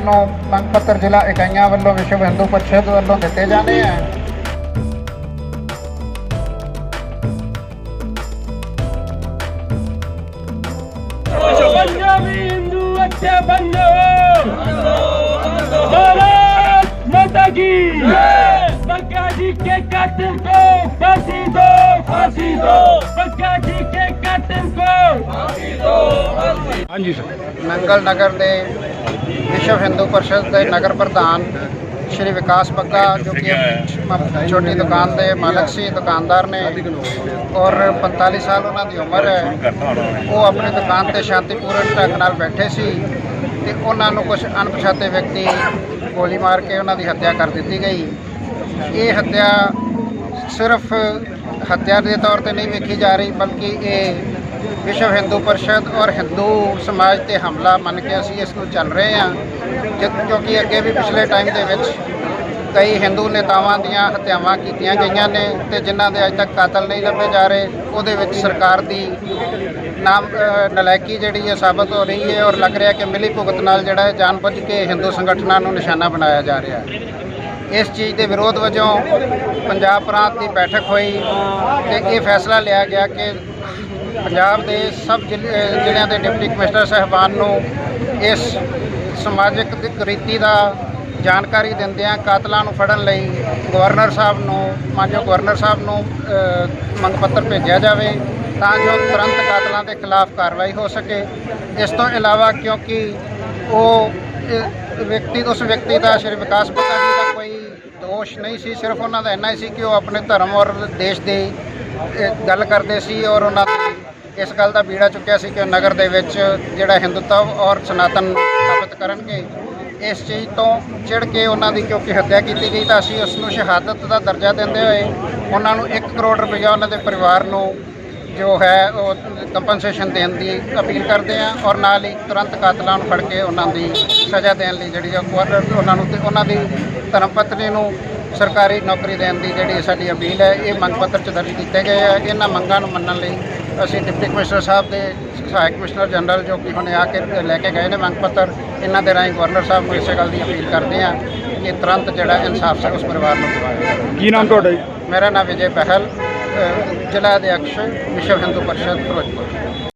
ਨੂੰ ਮੰਗ ਪੱਤਰ ਜ਼ਿਲ੍ਹਾ ਇਕਾਈਆਂ ਵੱਲੋਂ ਵਿਸ਼ਵ ਹਿੰਦੂ ਪਰਿਸ਼ਦ ਵੱਲੋਂ ਦਿੱਤੇ ਜਾਣੇ ਆ। ਹਾਂਜੀ ਸਰ ਨੰਗਲ ਨਗਰ ਦੇ ਵਿਸ਼ਵ ਹਿੰਦੂ ਪਰਿਸ਼ਦ ਦੇ ਨਗਰ ਪ੍ਰਧਾਨ ਸ਼੍ਰੀ ਵਿਕਾਸ ਬੱਗਾ ਜੋ ਕਿ ਛੋਟੀ ਦੁਕਾਨ ਦੇ ਮਾਲਕ ਸੀ ਦੁਕਾਨਦਾਰ ਨੇ। ਔਰ 45 ਸਾਲ ਉਹਨਾਂ ਦੀ ਉਮਰ ਹੈ। ਉਹ ਆਪਣੀ ਦੁਕਾਨ ਤੇ ਸ਼ਾਂਤੀਪੂਰਨ ਢੰਗ ਨਾਲ ਬੈਠੇ ਸੀ ਤੇ ਉਹਨਾਂ ਨੂੰ ਕੁਝ ਅਣਪਛਾਤੇ ਵਿਅਕਤੀ ਗੋਲੀ ਮਾਰ ਕੇ ਉਹਨਾਂ ਦੀ ਹੱਤਿਆ ਕਰ ਦਿੱਤੀ ਗਈ। ਇਹ ਹੱਤਿਆ ਸਿਰਫ ਹੱਤਿਆ ਦੇ ਤੌਰ ਤੇ ਨਹੀਂ ਵੇਖੀ ਜਾ ਰਹੀ ਬਲਕਿ ਇਹ ਵਿਸ਼ਵ ਹਿੰਦੂ ਪਰਿਸ਼ਦ ਔਰ ਹਿੰਦੂ ਸਮਾਜ ਤੇ ਹਮਲਾ ਮੰਨ ਕੇ ਅਸੀਂ ਇਸ ਨੂੰ ਚੱਲ ਰਹੇ ਹਾਂ। ਕਿ- ਕਿਉਂਕਿ ਅੱਗੇ ਵੀ ਪਿਛਲੇ ਟਾਈਮ ਦੇ ਵਿੱਚ ਕਈ ਹਿੰਦੂ ਨੇਤਾਵਾਂ ਦੀਆਂ ਹੱਤਿਆਵਾਂ ਕੀਤੀਆਂ ਗਈਆਂ ਨੇ ਤੇ ਜਿਨ੍ਹਾਂ ਦੇ ਅਜੇ ਤੱਕ ਕਾਤਲ ਨਹੀਂ ਲੱਭੇ ਜਾ ਰਹੇ ਉਹਦੇ ਵਿੱਚ ਸਰਕਾਰ ਦੀ ਨਾਮ ਅ, ਨਲਾਇਕੀ ਜਿਹੜੀ ਹੈ ਸਾਬਤ ਹੋ ਰਹੀ ਹੈ ਔਰ ਲੱਗ ਰਿਹਾ ਕਿ ਮਿਲੀ ਭੁਗਤ ਨਾਲ ਜਿਹੜਾ ਹੈ ਜਾਣਬੁੱਝ ਕੇ ਹਿੰਦੂ ਸੰਗਠਨਾਂ ਨੂੰ ਨਿਸ਼ਾਨਾ ਬਣਾਇਆ ਜਾ ਰਿਹਾ ਹੈ। ਇਸ ਚੀਜ਼ ਦੇ ਵਿਰੋਧ ਵਜੋਂ ਪੰਜਾਬ ਪ੍ਰਾਂਤ ਦੀ ਬੈਠਕ ਹੋਈ ਤੇ ਇਹ ਫੈਸਲਾ ਲਿਆ ਗਿਆ ਕਿ ਪੰਜਾਬ ਦੇ ਸਭ ਜ਼ਿਲ੍ਹੇ- ਜ਼ਿਲ੍ਹਿਆਂ ਦੇ ਡਿਪਟੀ ਕਮਿਸ਼ਨਰ ਸਾਹਿਬਾਨ ਨੂੰ ਇਸ ਸਮਾਜਿਕ ਰੀਤੀ ਦਾ ਜਾਣਕਾਰੀ ਦਿੰਦਿਆਂ ਕਾਤਲਾਂ ਨੂੰ ਫੜਨ ਲਈ ਗਵਰਨਰ ਸਾਹਿਬ ਨੂੰ, ਮਾਨਯੋਗ ਗਵਰਨਰ ਸਾਹਿਬ ਨੂੰ ਮੰਗ ਪੱਤਰ ਭੇਜਿਆ ਜਾਵੇ ਤਾਂ ਜੋ ਤੁਰੰਤ ਕਾਤਲਾਂ ਦੇ ਖਿਲਾਫ ਕਾਰਵਾਈ ਹੋ ਸਕੇ। ਇਸ ਤੋਂ ਇਲਾਵਾ ਕਿਉਂਕਿ ਉਹ ਵਿਅਕਤੀ, ਉਸ ਵਿਅਕਤੀ ਦਾ ਸ਼੍ਰੀ ਵਿਕਾਸ ਬੱਗਾ ਜੀ ਦਾ ਕੋਈ ਦੋਸ਼ ਨਹੀਂ ਸੀ, ਸਿਰਫ ਉਹਨਾਂ ਦਾ ਇੰਨਾ ਹੀ ਸੀ ਕਿ ਉਹ ਆਪਣੇ ਧਰਮ ਔਰ ਦੇਸ਼ ਦੀ ਗੱਲ ਕਰਦੇ ਸੀ ਔਰ ਉਹਨਾਂ ਦੀ ਇਸ ਗੱਲ ਦਾ ਬੀੜਾ ਚੁੱਕਿਆ ਸੀ ਕਿ ਉਹ ਨਗਰ ਦੇ ਵਿੱਚ ਜਿਹੜਾ ਹਿੰਦੂਤਵ ਔਰ ਸਨਾਤਨ ਨੂੰ ਕਰਨਗੇ, ਇਸ ਚੀਜ਼ ਤੋਂ ਚਿੜ ਕੇ ਉਹਨਾਂ ਦੀ ਕਿਉਂਕਿ ਹੱਤਿਆ ਕੀਤੀ ਗਈ ਤਾਂ ਅਸੀਂ ਉਸ ਨੂੰ ਸ਼ਹਾਦਤ ਦਾ ਦਰਜਾ ਦਿੰਦੇ ਹੋਏ ਉਹਨਾਂ ਨੂੰ 1 ਕਰੋੜ ਰੁਪਇਆ ਉਹਨਾਂ ਦੇ ਪਰਿਵਾਰ ਨੂੰ ਜੋ ਹੈ ਉਹ ਕੰਪਨਸੇਸ਼ਨ ਦੇਣ ਦੀ ਅਪੀਲ ਕਰਦੇ ਆ ਔਰ ਨਾਲ ਹੀ ਤੁਰੰਤ ਕਾਤਲਾਂ ਨੂੰ ਫੜ ਕੇ ਉਹਨਾਂ ਦੀ ਸਜ਼ਾ ਦੇਣ ਲਈ ਜਿਹੜੀ ਆ ਗਵਰਨਰ ਉਹਨਾਂ ਨੂੰ ਤੇ ਉਹਨਾਂ ਦੀ ਧਰਮ ਪਤਨੀ ਨੂੰ ਸਰਕਾਰੀ ਨੌਕਰੀ ਦੇਣ ਦੀ ਜਿਹੜੀ ਸਾਡੀ ਅਪੀਲ ਹੈ, ਇਹ ਮੰਗ ਪੱਤਰ ਚ ਦਰਜ ਕੀਤੇ ਗਏ ਆ। ਇਹਨਾਂ ਮੰਗਾਂ ਨੂੰ ਮੰਨਣ ਲਈ ਅਸੀਂ ਡਿਪਟੀ ਕਮਿਸ਼ਨਰ ਸਾਹਿਬ ਦੇ ਸਹਾਇਕ ਕਮਿਸ਼ਨਰ ਜਨਰਲ ਜੋ ਕਿ ਹੁਣੇ ਆ ਕੇ ਲੈ ਕੇ ਗਏ ਨੇ ਮੰਗ ਪੱਤਰ ਇਹਨਾਂ ਦੇ ਰਾਹੀਂ ਗਵਰਨਰ ਸਾਹਿਬ ਨੂੰ ਇਸੇ ਗੱਲ ਦੀ ਅਪੀਲ ਕਰਦੇ ਆ ਕਿ ਤੁਰੰਤ ਜਿਹੜਾ ਇਨਸਾਫ ਉਸ ਪਰਿਵਾਰ ਨੂੰ ਦਿਵਾਇਆ। ਕੀ ਨਾਮ ਤੁਹਾਡਾ ਜੀ ਮੇਰਾ ਨਾਮ ਵਿਜੇ ਬਹਿਲ ਅ, ਜ਼ਿਲ੍ਹਾ ਅਧਿਕਸ਼ ਵਿਸ਼ਵ ਹਿੰਦੂ ਪਰਿਸ਼ਦ ਫਿਰੋਜ਼ਪੁਰ